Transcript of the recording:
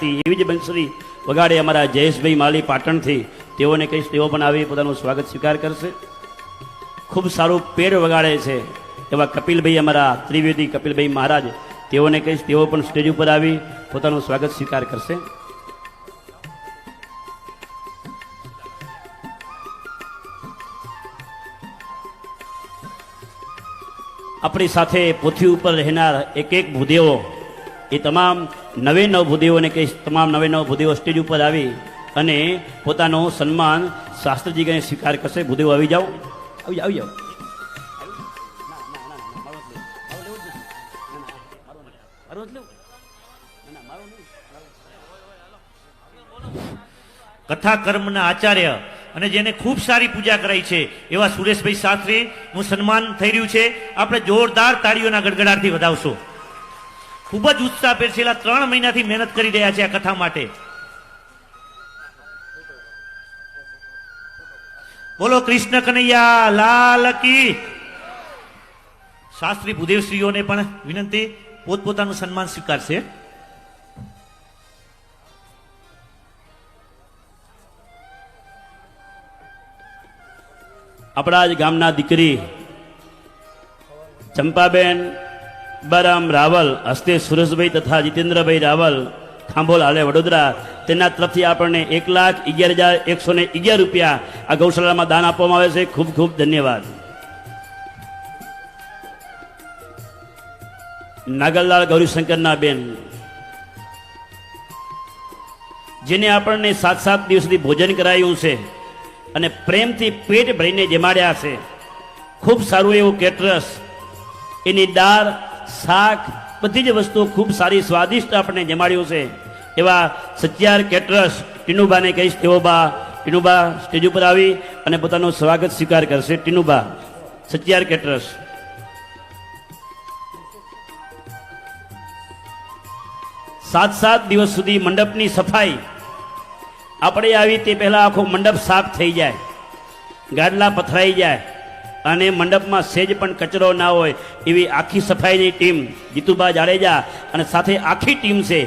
એવી જ બંસરી વગાડે અમારા જયેશભાઈ માલી પાટણથી. તેઓને કહીશ, તેઓ પણ આવી પોતાનું સ્વાગત સ્વીકાર કરશે. ખૂબ સારું પેડ વગાડે છે. એવા કપિલભાઈ અમારા ત્રિવેદી કપિલભાઈ મહારાજ, તેઓને કહીશ, તેઓ પણ સ્ટેજ ઉપર આવી પોતાનું સ્વાગત સ્વીકાર કરશે. આપણી સાથે પૃથ્વી ઉપર રહેનાર એક એક ભૂદેવો એ તમામ નવે નવ કે તમામ નવે નવભૂદેવો સ્ટેજ ઉપર આવી અને પોતાનો સન્માન શાસ્ત્રીજીને સ્વીકાર કરશે. ભૂદેવો, આવી જાઓ. આવી જાઓ આવી જાઓ. કથા કર્મના આચાર્ય અને જેને ખૂબ સારી પૂજા કરાઈ છે, એવા સુરેશભાઈ શાસ્ત્રી નું સન્માન થઈ રહ્યું છે. આપણે જોરદાર તાળીઓના ગડગડાટથી વધાવશો. ખૂબ જ ઉત્સાહ છે છેલ્લા ત્રણ મહિનાથી મહેનત કરી રહ્યા છે આ કથા માટે. બોલો કૃષ્ણ કનૈયા, લાલ કી. શાસ્ત્રી ભૂદેવશ્રીઓને પણ વિનંતી, પોતપોતાનું સન્માન સ્વીકારશે. આપણા જ ગામના દીકરી ચંપાબેન બરામ રાવલ હસ્તે સુરેશભાઈ તથા જીતેન્દ્રભાઈ રાવલ, ખાંભોલ હાલે વડોદરા. તેના તરફથી આપણને એક લાખ અગિયાર હજાર એકસો ને અગિયાર રૂપિયા આ ગૌશાળામાં દાન આપવામાં આવે છે. ખૂબ ખૂબ ધન્યવાદ. નાગરલાલ ગૌરીશંકરના બેન, જેને આપણને સાત સાત દિવસ સુધી ભોજન કરાયું છે અને પ્રેમથી પેટ ભરીને જમાડ્યા છે. ખૂબ સારું એવું કેટરસ. એની દાળ શાક, બધી જ વસ્તુઓ ખૂબ સારી, સ્વાદિષ્ટ આપણને જમાડ્યું છે. એવા સચ્યાર કેટરસ, ટીનુબાને કહીશ તેઓ બા. ટીનુબા સ્ટેજ ઉપર આવી અને પોતાનો સ્વાગત સ્વીકાર કરશે. ટીનુબા સચ્યાર કેટરસ. સાત સાત દિવસ સુધી મંડપની સફાઈ. આપણે આવી તે પહેલાં આખો મંડપ સાફ થઈ જાય. ગાડલા પથરાઈ જાય. અને મંડપમાં સેજ પણ કચરો ના હોય, એવી આખી સફાઈની ટીમ જીતુબા જાડેજા અને સાથે આખી ટીમ છે.